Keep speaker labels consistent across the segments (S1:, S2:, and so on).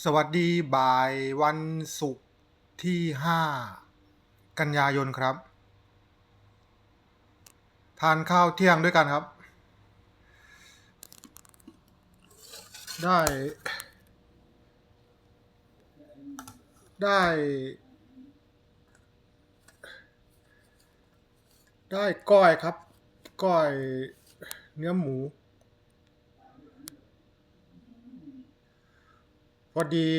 S1: สวัสดีบ่ายวันศุกร์ที่ 5 กันยายนครับ ทานข้าวเที่ยงด้วยกันครับ ได้ ได้ ได้ก้อยครับ ก้อยเนื้อหมู พอดี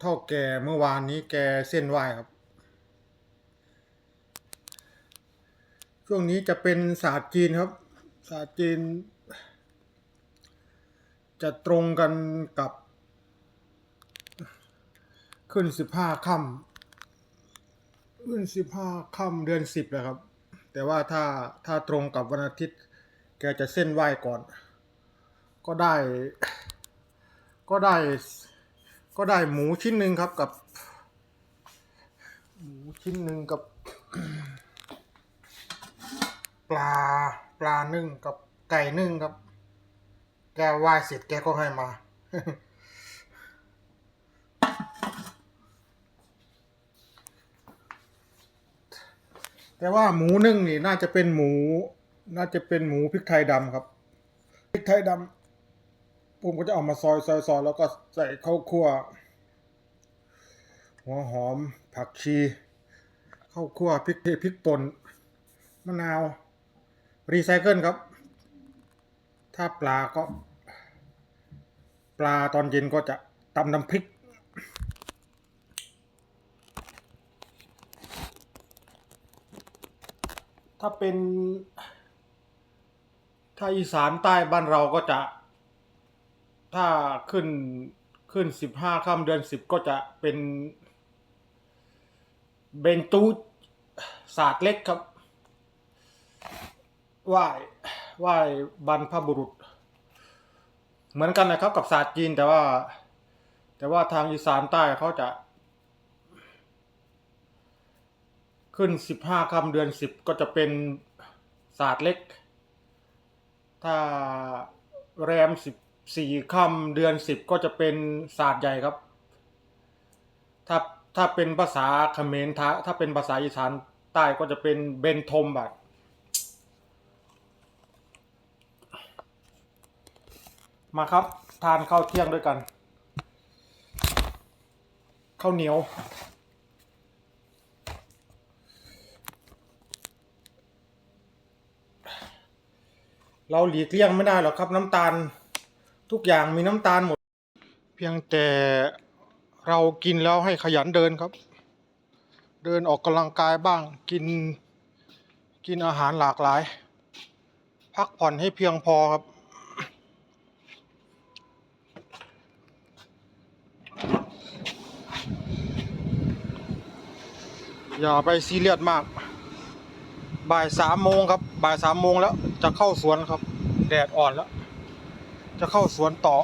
S1: เท่าแก่เมื่อวานนี้แกเส้นไหวครับ ช่วงนี้จะเป็นศาสตร์จีนครับ ศาสตร์จีน จะตรงกันกับ ขึ้นสิบห้าค่ำขึ้นสิบห้าค่ำเดือนสิบเลยครับ แต่ว่าถ้าถ้าตรงกับวันอาทิตย์ แกจะเส้นไหวก่อน ก็ได้ ก็ได้ ก็ได้หมูชิ้นหนึ่งครับกับ หมูชิ้นหนึ่งกับ ปลาปลานึ่งกับไก่นึ่งครับ แกไหว้เสร็จแกก็ให้มาแต่ว่าหมูนึ่งนี่น่าจะเป็นหมู น่าจะเป็นหมูพริกไทยดำครับ พริกไทยดำ ปุ๋มก็จะเอามาซอยซอยซอยแล้วก็ใส่ข้าวคั่ว หัวหอมผักชีข้าวคั่วพริกพริกป่นมะนาว รีไซเคิลครับ ถ้าปลาก็ ปลาตอนเย็นก็จะตำน้ำพริกถ้าเป็นถ้าอีสานใต้บ้านเราก็จะ ถ้าขึ้นขึ้นสิบห้าค่ำเดือนสิบก็จะเป็น เบนตูศาสตร์เล็กครับไหว้ไหว้บรรพบุรุษ เหมือนกันนะครับกับศาสตร์จีนแต่ว่า แต่ว่าทางอีสานใต้เขาจะ ขึ้นสิบห้าค่ำเดือนสิบก็จะเป็นศาสตร์เล็ก ถ้าแรมสิบ สี่ค่ำเดือนสิบก็จะเป็นศาสตร์ใหญ่ครับ ถ้าถ้าเป็นภาษาเขมรถ้าถ้าเป็นภาษาอีสานใต้ก็จะเป็นเบนทมบัดมาครับ ทานข้าวเที่ยงด้วยกันข้าวเหนียวเราหลีกเลี่ยงไม่ได้หรอกครับน้ำตาล ทุกอย่างมีน้ำตาลหมด เพียงแต่เรากินแล้วให้ขยันเดินครับ เดินออกกำลังกายบ้างกินกินอาหารหลากหลาย พักผ่อนให้เพียงพอครับ อย่าไปซีเรียสมาก บ่ายสามโมงครับ บ่ายสามโมงแล้วจะเข้าสวนครับ แดดอ่อนแล้ว จะเข้าสวนต่อ